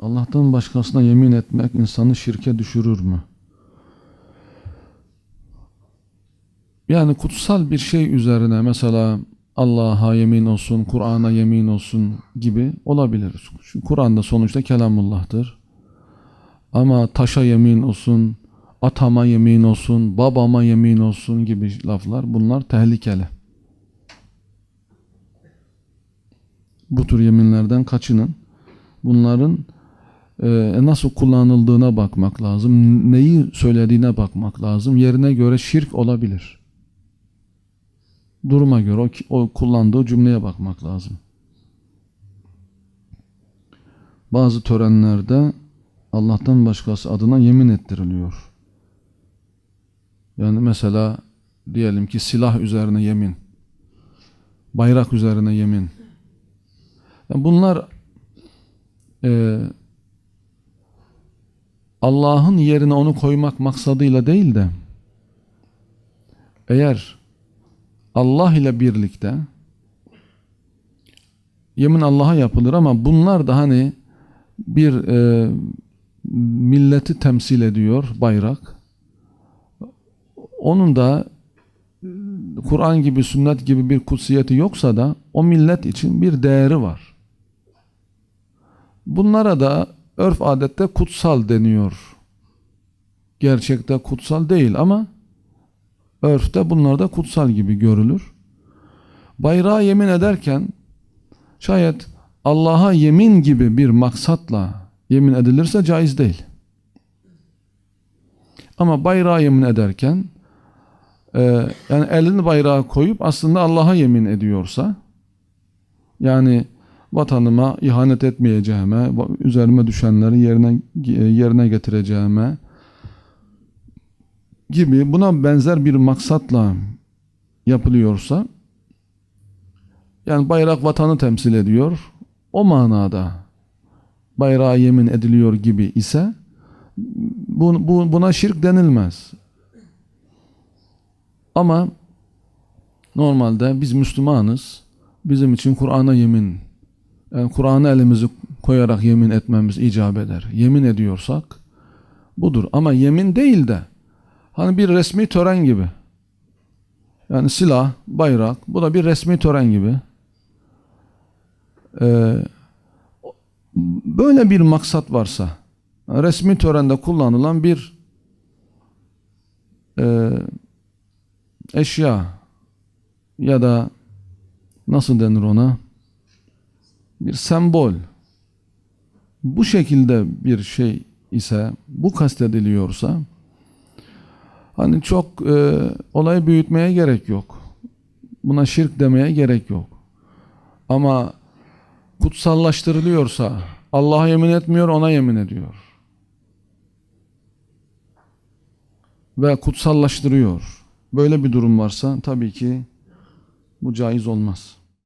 Allah'tan başkasına yemin etmek insanı şirke düşürür mü? Yani kutsal bir şey üzerine mesela Allah'a yemin olsun, Kur'an'a yemin olsun gibi olabilir. Şu Kur'an'da sonuçta kelamullah'tır. Ama taşa yemin olsun, atama yemin olsun, babama yemin olsun gibi laflar bunlar tehlikeli. Bu tür yeminlerden kaçının. Bunların nasıl kullanıldığına bakmak lazım. Neyi söylediğine bakmak lazım. Yerine göre şirk olabilir. Duruma göre o, o kullandığı cümleye bakmak lazım. Bazı törenlerde Allah'tan başkası adına yemin ettiriliyor. Yani mesela diyelim ki silah üzerine yemin, bayrak üzerine yemin. Yani bunlar e, Allah'ın yerine onu koymak maksadıyla değil de eğer Allah ile birlikte yemin Allah'a yapılır ama bunlar da hani bir e, milleti temsil ediyor bayrak. Onun da e, Kur'an gibi sünnet gibi bir kutsiyeti yoksa da o millet için bir değeri var. Bunlara da örf adette kutsal deniyor. Gerçekte kutsal değil ama örfte bunlar da kutsal gibi görülür. Bayrağa yemin ederken şayet Allah'a yemin gibi bir maksatla yemin edilirse caiz değil. Ama bayrağa yemin ederken e, yani elini bayrağa koyup aslında Allah'a yemin ediyorsa yani vatanıma ihanet etmeyeceğime, üzerime düşenleri yerine yerine getireceğime gibi buna benzer bir maksatla yapılıyorsa yani bayrak vatanı temsil ediyor. O manada bayrağa yemin ediliyor gibi ise bu, bu, buna şirk denilmez. Ama normalde biz Müslümanız. Bizim için Kur'an'a yemin yani Kur'an'a elimizi koyarak yemin etmemiz icap eder. Yemin ediyorsak budur. Ama yemin değil de hani bir resmi tören gibi. Yani silah, bayrak bu da bir resmi tören gibi. Ee, böyle bir maksat varsa resmi törende kullanılan bir e, eşya ya da nasıl denir ona bir sembol bu şekilde bir şey ise bu kastediliyorsa hani çok e, olayı büyütmeye gerek yok. Buna şirk demeye gerek yok. Ama kutsallaştırılıyorsa Allah'a yemin etmiyor ona yemin ediyor. Ve kutsallaştırıyor. Böyle bir durum varsa tabii ki bu caiz olmaz.